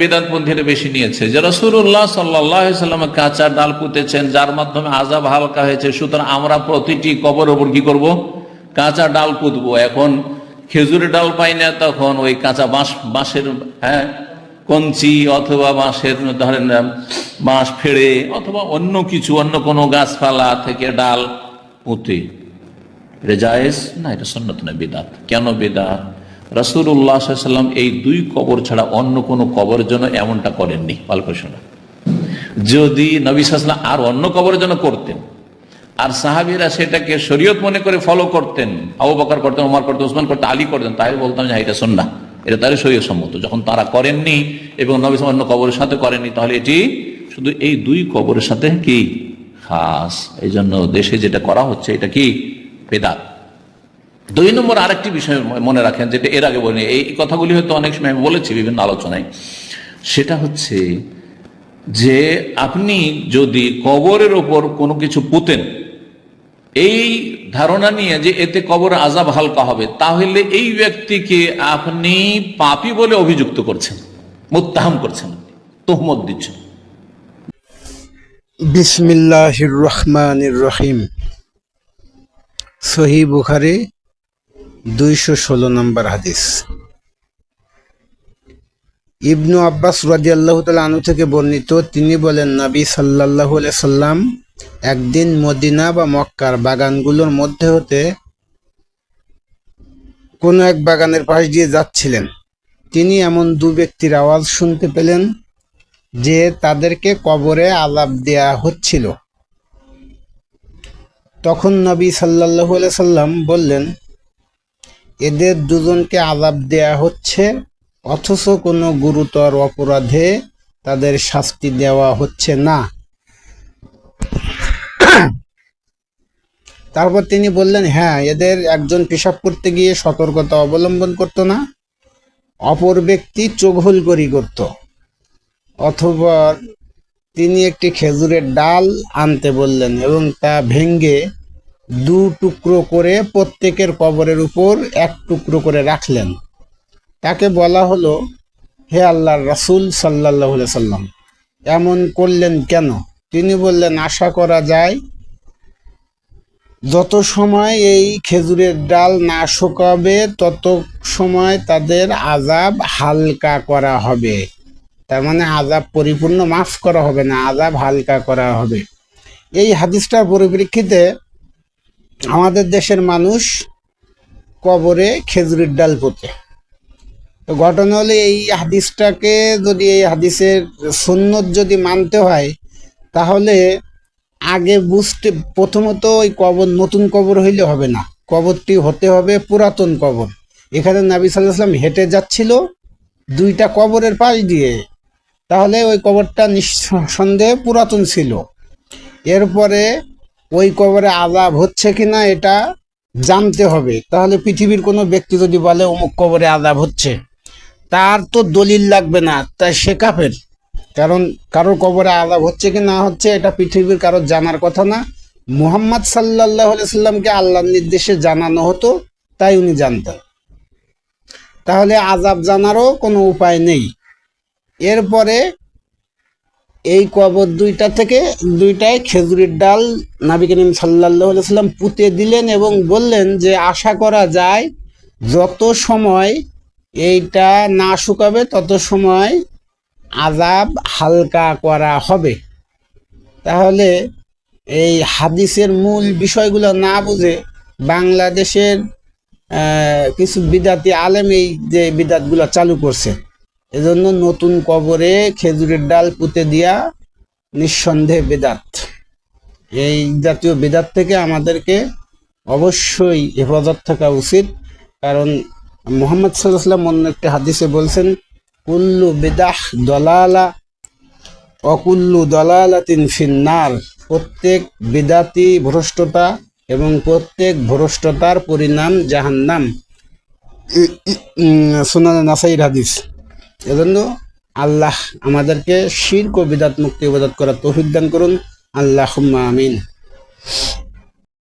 বেদাতপন্থীরা বেশি নিয়েছে। যে রসুল্লাহ সাল্লাম কাঁচা ডাল পুঁতেছেন, যার মাধ্যমে আজাব হালকা হয়েছে, সুতরাং আমরা প্রতিটি কবর ওপর কি করব? কাঁচা ডাল পুঁতবো। এখন খেজুরের ডাল পাই না, তখন ওই কাঁচা বাঁশ, বাঁশের হ্যাঁ কঞ্চি অথবা বাঁশের, ধরেন, বাঁশ ফেড়ে অথবা অন্য কিছু, অন্য কোনো গাছপালা থেকে ডাল পুঁতে। এটা জায়েজ? না, এটা সন্ন্যত না, বেদাত। কেন বেদাত? রসুল্লাহ সাল্লাম এই দুই কবর ছাড়া অন্য কোনো কবরের জন্য এমনটা করেননি অল্প শোনা যদি নবী সাল্লাম আর অন্য কবরের জন্য করতেন আর সাহাবিরা সেটাকে শরীয়ত মনে করে ফলো করতেন আবু বকর করতেন ওমর করতেন ওসমান করতেন আলী করতেন তাই বলতাম যে হ্যাঁ, এটা শোন না এটা তাহলে শরীয় সম্মত যখন তারা করেননি এবং নবী অন্য কবরের সাথে করেননি তাহলে এটি শুধু এই দুই কবরের সাথে কি? খাস। এই জন্য দেশে যেটা করা হচ্ছে এটা কি? বেদাত। দুই নম্বর আরেকটি বিষয় মনে রাখেন, যেটা এর আগে বলিনি, এই কথাগুলি হয়তো অনেক সময় আমি বলেছি বিভিন্ন আলোচনায়। সেটা হচ্ছে যে আপনি যদি কবরের ওপর কোনো কিছু পুতেন, এই ধারণা নিয়ে যে এতে কবর আজাব হালকা হবে, তাহলে এই ব্যক্তিকে আপনি পাপি বলে অভিযুক্ত করছেন, মুত্তাহাম করছেন, তোহমত দিচ্ছেন। বিসমিল্লাহির রহমানির রহিম। সহি বুখারি দুইশো ষোলো নম্বর হাদিস। ইবনু আব্বাস রাজিয়াল্লাহ আনু থেকে বর্ণিত, তিনি বলেন, নবী সাল্লাহ সাল্লাম একদিন মদিনা বা মক্কার বাগানগুলোর মধ্যে হতে কোনো এক বাগানের পাশ দিয়ে যাচ্ছিলেন। তিনি এমন দু ব্যক্তির আওয়াজ শুনতে পেলেন যে তাদেরকে কবরে আলাপ দেয়া হচ্ছিল। তখন নবী সাল্লাহ সাল্লাম বললেন এদের দুজনকে আলাপ দেয়া হচ্ছে, অথচ কোনো গুরুতর অপরাধে তাদের শাস্তি দেওয়া হচ্ছে না। তারপর তিনি বললেন হ্যাঁ এদের একজন পেশাব করতে গিয়ে সতর্কতা অবলম্বন করতো না, অপর ব্যক্তি চোখহুলকরি করত। অথবা তিনি একটি খেজুরের ডাল আনতে বললেন এবং তা ভেঙ্গে দু টুকরো করে প্রত্যেকের কবরের উপর এক টুকরো করে রাখলেন। তাকে বলা হলো, হে আল্লাহর রাসূল সাল্লাহ সাল্লাম, এমন করলেন কেন? তিনি বললেন, আশা করা যায়, যত সময় এই খেজুরের ডাল না শুকাবে, তত সময় তাদের আজাব হালকা করা হবে। তার মানে আজাব পরিপূর্ণ, মাফ করা হবে না আজাব হালকা করা হবে। এই হাদিসটার পরিপ্রেক্ষিতে আমাদের দেশের মানুষ কবরে খেজুরের ডাল পোতে। তো ঘটনা হলে এই হাদিসটাকে যদি এই হাদিসের সুন্নত যদি মানতে হয়, তাহলে আগে বুঝতে, প্রথমত ওই কবর, নতুন কবর হইলে হবে না। কবরটি হতে হবে পুরাতন কবর। এখানে নাবি সাল্লাম হেঁটে যাচ্ছিল দুইটা কবরের পাশ দিয়ে। তাহলে ওই কবরটা নিঃসন্দেহে পুরাতন ছিল। এরপরে ওই কবরে আজাব হচ্ছে কিনা এটা জানতে হবে। তাহলে পৃথিবীর কোনো ব্যক্তি যদি বলে, অমুক কবরে আজাব হচ্ছে, তার তো দলিল লাগবে না, তাই সে কাফের। কারণ কারোর কবরে আজাব হচ্ছে কি না হচ্ছে, এটা পৃথিবীর কারোর জানার কথা না। মুহাম্মদ সাল্লাহ সাল্লামকে আল্লাহর নির্দেশে জানানো হতো, তাই উনি জানতেন। তাহলে আজাব জানারও কোনো উপায় নেই। এরপরে এই কবর দুইটা থেকে দুইটায় খেজুরের ডাল নাবি করিম সাল্লাহ সাল্লাম পুঁতে দিলেন এবং বললেন যে, আশা করা যায় যত সময় এইটা না শুকাবে, তত সময় আজাব হালকা করা হবে। তাহলে এই হাদিসের মূল বিষয়গুলো না বুঝে বাংলাদেশের কিছু বিদাতি আলেম এই যে বিদাতগুলো চালু করছে। এজন্য নতুন কবরে খেজুরের ডাল পুঁতে দিয়া নিঃসন্দেহে বেদাত। এই জাতীয় বেদাত থেকে আমাদেরকে অবশ্যই হেফাজত থাকা উচিত। কারণ মোহাম্মদ সাল্লাহাম অন্য একটি হাদিসে বলছেন, কুল্লু বেদাহ দলালা, অকুল্লু দলালা দলালাতিন ফিন্নার। প্রত্যেক বেদাতি ভ্রষ্টতা এবং প্রত্যেক ভ্রষ্টতার পরিণাম জাহান্নাম। সোনাল নাসাইর হাদিস। এজন্য আল্লাহ আমাদেরকে শির ও বিদাত মুক্তি ইবাদত করার তৌফিক দান করুন। আল্লাহ আমিন।